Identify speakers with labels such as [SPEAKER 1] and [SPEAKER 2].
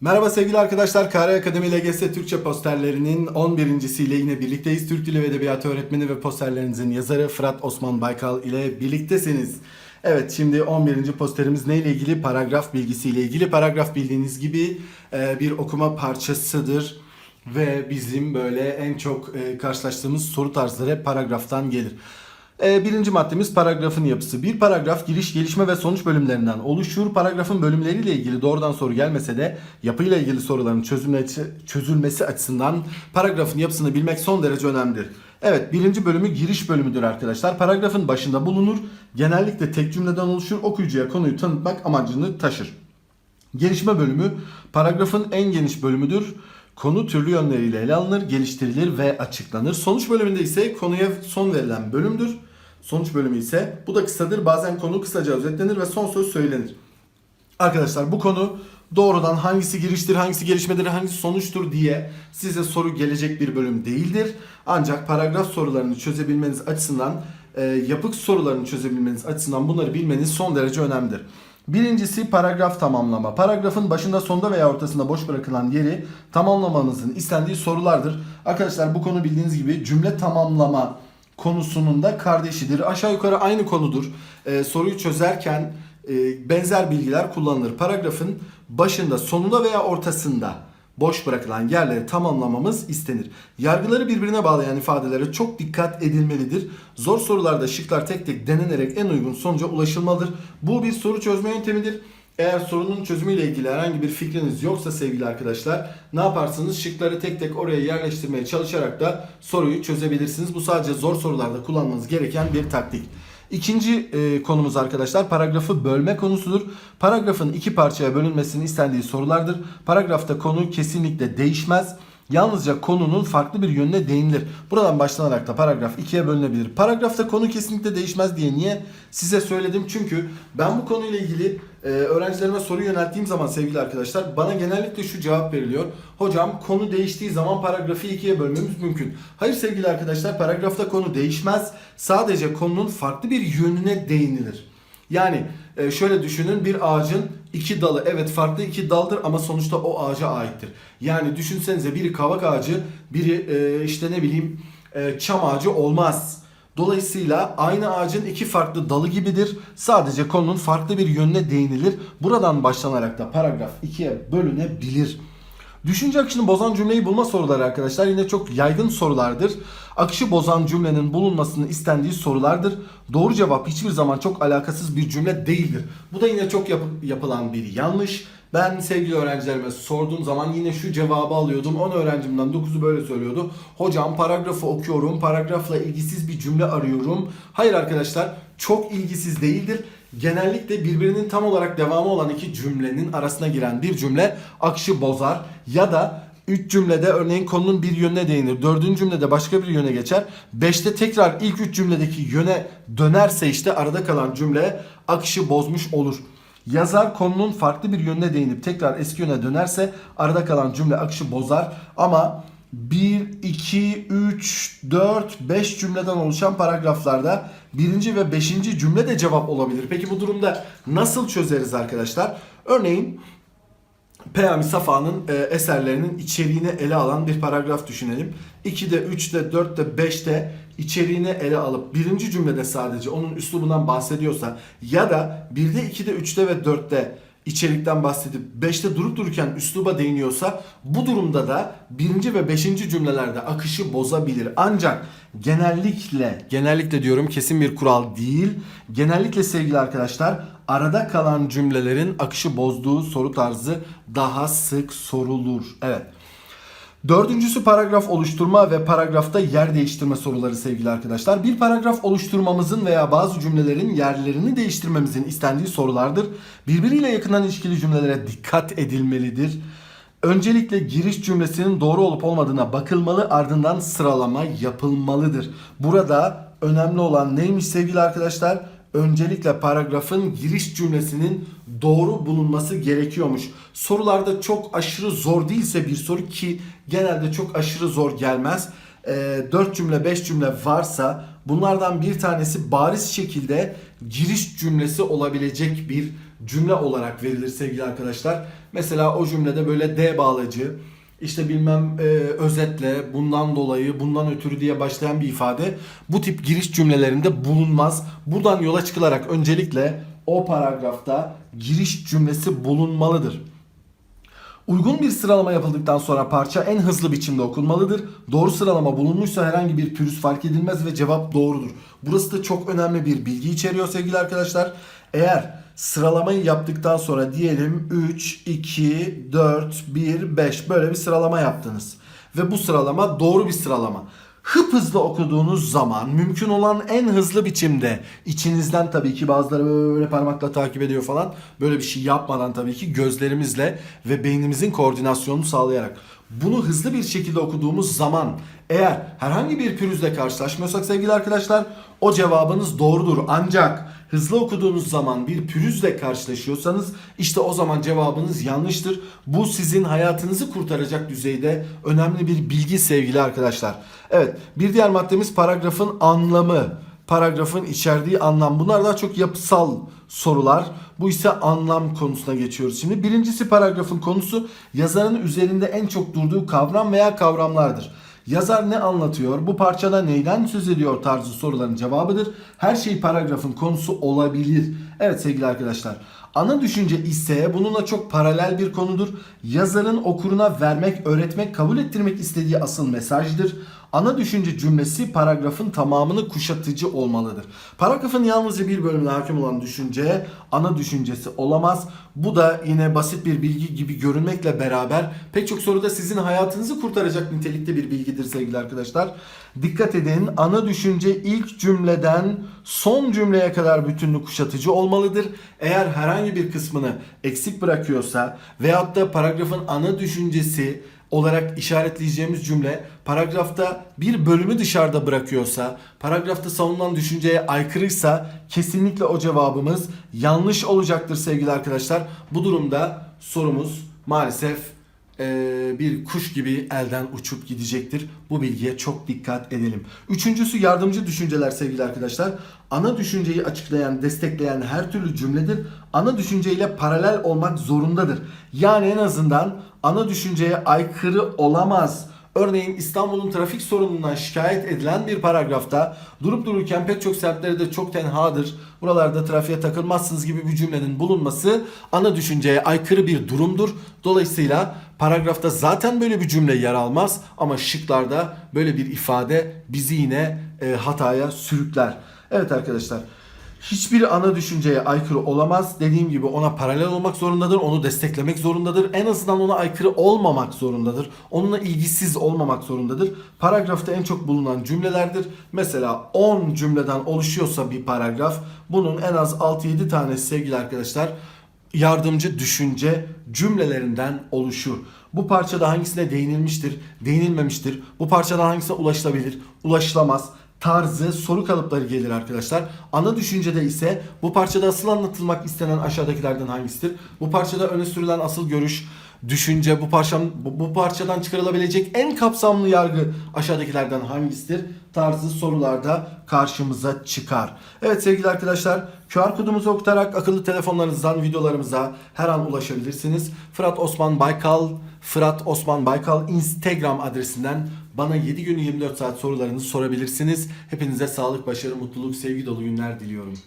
[SPEAKER 1] Merhaba sevgili arkadaşlar. KR Akademi LGS Türkçe posterlerinin 11.siyle yine birlikteyiz. Türk Dili ve Edebiyatı öğretmeni ve posterlerinizin yazarı Fırat Osman Baykal ile birliktesiniz. Evet şimdi 11. posterimiz neyle ilgili? Paragraf bilgisiyle ilgili. Paragraf bildiğiniz gibi e, bir okuma parçasıdır. Ve bizim böyle en çok e, karşılaştığımız soru tarzları paragraftan gelir. E, birinci maddemiz paragrafın yapısı. Bir paragraf giriş, gelişme ve sonuç bölümlerinden oluşur. Paragrafın bölümleriyle ilgili doğrudan soru gelmese de yapıyla ilgili soruların çözülmesi, açısından paragrafın yapısını bilmek son derece önemlidir. Evet birinci bölümü giriş bölümüdür arkadaşlar. Paragrafın başında bulunur. Genellikle tek cümleden oluşur. Okuyucuya konuyu tanıtmak amacını taşır. Gelişme bölümü paragrafın en geniş bölümüdür. Konu türlü yönleriyle ele alınır, geliştirilir ve açıklanır. Sonuç bölümünde ise konuya son verilen bölümdür. Sonuç bölümü ise bu da kısadır. Bazen konu kısaca özetlenir ve son söz söylenir. Arkadaşlar bu konu doğrudan hangisi giriştir, hangisi gelişmedir, hangisi sonuçtur diye size soru gelecek bir bölüm değildir. Ancak paragraf sorularını çözebilmeniz açısından, e, yapık sorularını çözebilmeniz açısından bunları bilmeniz son derece önemlidir. Birincisi paragraf tamamlama. Paragrafın başında, sonunda veya ortasında boş bırakılan yeri tamamlamanızın istendiği sorulardır. Arkadaşlar bu konu bildiğiniz gibi cümle tamamlama konusunun da kardeşidir. Aşağı yukarı aynı konudur. Ee, soruyu çözerken e, benzer bilgiler kullanılır. Paragrafın başında, sonunda veya ortasında boş bırakılan yerleri tamamlamamız istenir. Yargıları birbirine bağlayan ifadelere çok dikkat edilmelidir. Zor sorularda şıklar tek tek denenerek en uygun sonuca ulaşılmalıdır. Bu bir soru çözme yöntemidir. Eğer sorunun çözümüyle ilgili herhangi bir fikriniz yoksa sevgili arkadaşlar ne yaparsınız? Şıkları tek tek oraya yerleştirmeye çalışarak da soruyu çözebilirsiniz. Bu sadece zor sorularda kullanmanız gereken bir taktik. İkinci e, konumuz arkadaşlar paragrafı bölme konusudur. Paragrafın iki parçaya bölünmesini istendiği sorulardır. Paragrafta konu kesinlikle değişmez. Yalnızca konunun farklı bir yönüne değinilir. Buradan başlanarak da paragraf ikiye bölünebilir. Paragrafta konu kesinlikle değişmez diye niye size söyledim? Çünkü ben bu konuyla ilgili e, öğrencilerime soru yönelttiğim zaman sevgili arkadaşlar bana genellikle şu cevap veriliyor. Hocam konu değiştiği zaman paragrafı ikiye bölmemiz mümkün. Hayır sevgili arkadaşlar paragrafta konu değişmez. Sadece konunun farklı bir yönüne değinilir. Yani e, şöyle düşünün bir ağacın iki dalı evet farklı iki daldır ama sonuçta o ağaca aittir. Yani düşünsenize biri kavak ağacı biri e, işte ne bileyim e, çam ağacı olmaz. Dolayısıyla aynı ağacın iki farklı dalı gibidir. Sadece konunun farklı bir yönüne değinilir. Buradan başlanarak da paragraf ikiye bölünebilir. Düşünce akışını bozan cümleyi bulma soruları arkadaşlar yine çok yaygın sorulardır. Akışı bozan cümlenin bulunmasını istendiği sorulardır. Doğru cevap hiçbir zaman çok alakasız bir cümle değildir. Bu da yine çok yap- yapılan bir yanlış. Ben sevgili öğrencilerime sorduğum zaman yine şu cevabı alıyordum. 10 öğrencimden 9'u böyle söylüyordu. Hocam paragrafı okuyorum, paragrafla ilgisiz bir cümle arıyorum. Hayır arkadaşlar çok ilgisiz değildir genellikle birbirinin tam olarak devamı olan iki cümlenin arasına giren bir cümle akışı bozar ya da üç cümlede örneğin konunun bir yönüne değinir. Dördüncü cümlede başka bir yöne geçer. Beşte tekrar ilk üç cümledeki yöne dönerse işte arada kalan cümle akışı bozmuş olur. Yazar konunun farklı bir yönüne değinip tekrar eski yöne dönerse arada kalan cümle akışı bozar ama 1, 2, 3, 4, 5 cümleden oluşan paragraflarda birinci ve beşinci cümle de cevap olabilir. Peki bu durumda nasıl çözeriz arkadaşlar? Örneğin Peyami Safa'nın e, eserlerinin içeriğini ele alan bir paragraf düşünelim. 2'de, 3'te, 4'te, 5'te içeriğini ele alıp birinci cümlede sadece onun üslubundan bahsediyorsa ya da 1'de, 2'de, 3'te ve 4'te içerikten bahsedip 5'te durup dururken üsluba değiniyorsa bu durumda da birinci ve beşinci cümlelerde akışı bozabilir. Ancak genellikle, genellikle diyorum kesin bir kural değil. Genellikle sevgili arkadaşlar arada kalan cümlelerin akışı bozduğu soru tarzı daha sık sorulur. Evet. Dördüncüsü paragraf oluşturma ve paragrafta yer değiştirme soruları sevgili arkadaşlar. Bir paragraf oluşturmamızın veya bazı cümlelerin yerlerini değiştirmemizin istendiği sorulardır. Birbiriyle yakından ilişkili cümlelere dikkat edilmelidir. Öncelikle giriş cümlesinin doğru olup olmadığına bakılmalı ardından sıralama yapılmalıdır. Burada önemli olan neymiş sevgili arkadaşlar? Öncelikle paragrafın giriş cümlesinin doğru bulunması gerekiyormuş. Sorularda çok aşırı zor değilse bir soru ki genelde çok aşırı zor gelmez. E, 4 cümle 5 cümle varsa bunlardan bir tanesi bariz şekilde giriş cümlesi olabilecek bir cümle olarak verilir sevgili arkadaşlar. Mesela o cümlede böyle D bağlacı, işte bilmem e, özetle, bundan dolayı, bundan ötürü diye başlayan bir ifade bu tip giriş cümlelerinde bulunmaz. Buradan yola çıkılarak öncelikle o paragrafta giriş cümlesi bulunmalıdır. Uygun bir sıralama yapıldıktan sonra parça en hızlı biçimde okunmalıdır. Doğru sıralama bulunmuşsa herhangi bir pürüz fark edilmez ve cevap doğrudur. Burası da çok önemli bir bilgi içeriyor sevgili arkadaşlar. Eğer sıralamayı yaptıktan sonra diyelim 3, 2, 4, 1, 5 böyle bir sıralama yaptınız. Ve bu sıralama doğru bir sıralama. Hıp hızlı okuduğunuz zaman mümkün olan en hızlı biçimde içinizden tabii ki bazıları böyle parmakla takip ediyor falan böyle bir şey yapmadan tabii ki gözlerimizle ve beynimizin koordinasyonunu sağlayarak bunu hızlı bir şekilde okuduğumuz zaman eğer herhangi bir pürüzle karşılaşmıyorsak sevgili arkadaşlar o cevabınız doğrudur. Ancak hızlı okuduğunuz zaman bir pürüzle karşılaşıyorsanız işte o zaman cevabınız yanlıştır. Bu sizin hayatınızı kurtaracak düzeyde önemli bir bilgi sevgili arkadaşlar. Evet bir diğer maddemiz paragrafın anlamı. Paragrafın içerdiği anlam. Bunlar daha çok yapısal sorular. Bu ise anlam konusuna geçiyoruz şimdi. Birincisi paragrafın konusu yazarın üzerinde en çok durduğu kavram veya kavramlardır. Yazar ne anlatıyor? Bu parçada neyden söz ediyor tarzı soruların cevabıdır. Her şey paragrafın konusu olabilir. Evet sevgili arkadaşlar. Ana düşünce ise bununla çok paralel bir konudur. Yazarın okuruna vermek, öğretmek, kabul ettirmek istediği asıl mesajdır. Ana düşünce cümlesi paragrafın tamamını kuşatıcı olmalıdır. Paragrafın yalnızca bir bölümüne hakim olan düşünce ana düşüncesi olamaz. Bu da yine basit bir bilgi gibi görünmekle beraber pek çok soruda sizin hayatınızı kurtaracak nitelikte bir bilgidir sevgili arkadaşlar. Dikkat edin ana düşünce ilk cümleden son cümleye kadar bütünlük kuşatıcı olmalıdır. Eğer herhangi bir kısmını eksik bırakıyorsa veyahut da paragrafın ana düşüncesi olarak işaretleyeceğimiz cümle paragrafta bir bölümü dışarıda bırakıyorsa, paragrafta savunulan düşünceye aykırıysa kesinlikle o cevabımız yanlış olacaktır sevgili arkadaşlar. Bu durumda sorumuz maalesef bir kuş gibi elden uçup gidecektir. Bu bilgiye çok dikkat edelim. Üçüncüsü yardımcı düşünceler sevgili arkadaşlar. Ana düşünceyi açıklayan, destekleyen her türlü cümledir. Ana düşünceyle paralel olmak zorundadır. Yani en azından ana düşünceye aykırı olamaz. Örneğin İstanbul'un trafik sorunundan şikayet edilen bir paragrafta durup dururken pek çok semtleri de çok tenhadır. Buralarda trafiğe takılmazsınız gibi bir cümlenin bulunması ana düşünceye aykırı bir durumdur. Dolayısıyla paragrafta zaten böyle bir cümle yer almaz ama şıklarda böyle bir ifade bizi yine e, hataya sürükler. Evet arkadaşlar Hiçbir ana düşünceye aykırı olamaz. Dediğim gibi ona paralel olmak zorundadır. Onu desteklemek zorundadır. En azından ona aykırı olmamak zorundadır. Onunla ilgisiz olmamak zorundadır. Paragrafta en çok bulunan cümlelerdir. Mesela 10 cümleden oluşuyorsa bir paragraf bunun en az 6-7 tanesi sevgili arkadaşlar yardımcı düşünce cümlelerinden oluşur. Bu parçada hangisine değinilmiştir, değinilmemiştir? Bu parçada hangisine ulaşılabilir, ulaşılamaz? Tarzı soru kalıpları gelir arkadaşlar. Ana düşüncede ise bu parçada asıl anlatılmak istenen aşağıdakilerden hangisidir? Bu parçada öne sürülen asıl görüş, düşünce, bu parçam bu, bu parçadan çıkarılabilecek en kapsamlı yargı aşağıdakilerden hangisidir? Tarzı sorularda karşımıza çıkar. Evet sevgili arkadaşlar QR kodumuzu okutarak akıllı telefonlarınızdan videolarımıza her an ulaşabilirsiniz. Fırat Osman Baykal, Fırat Osman Baykal Instagram adresinden bana 7 gün 24 saat sorularınızı sorabilirsiniz. Hepinize sağlık, başarı, mutluluk, sevgi dolu günler diliyorum.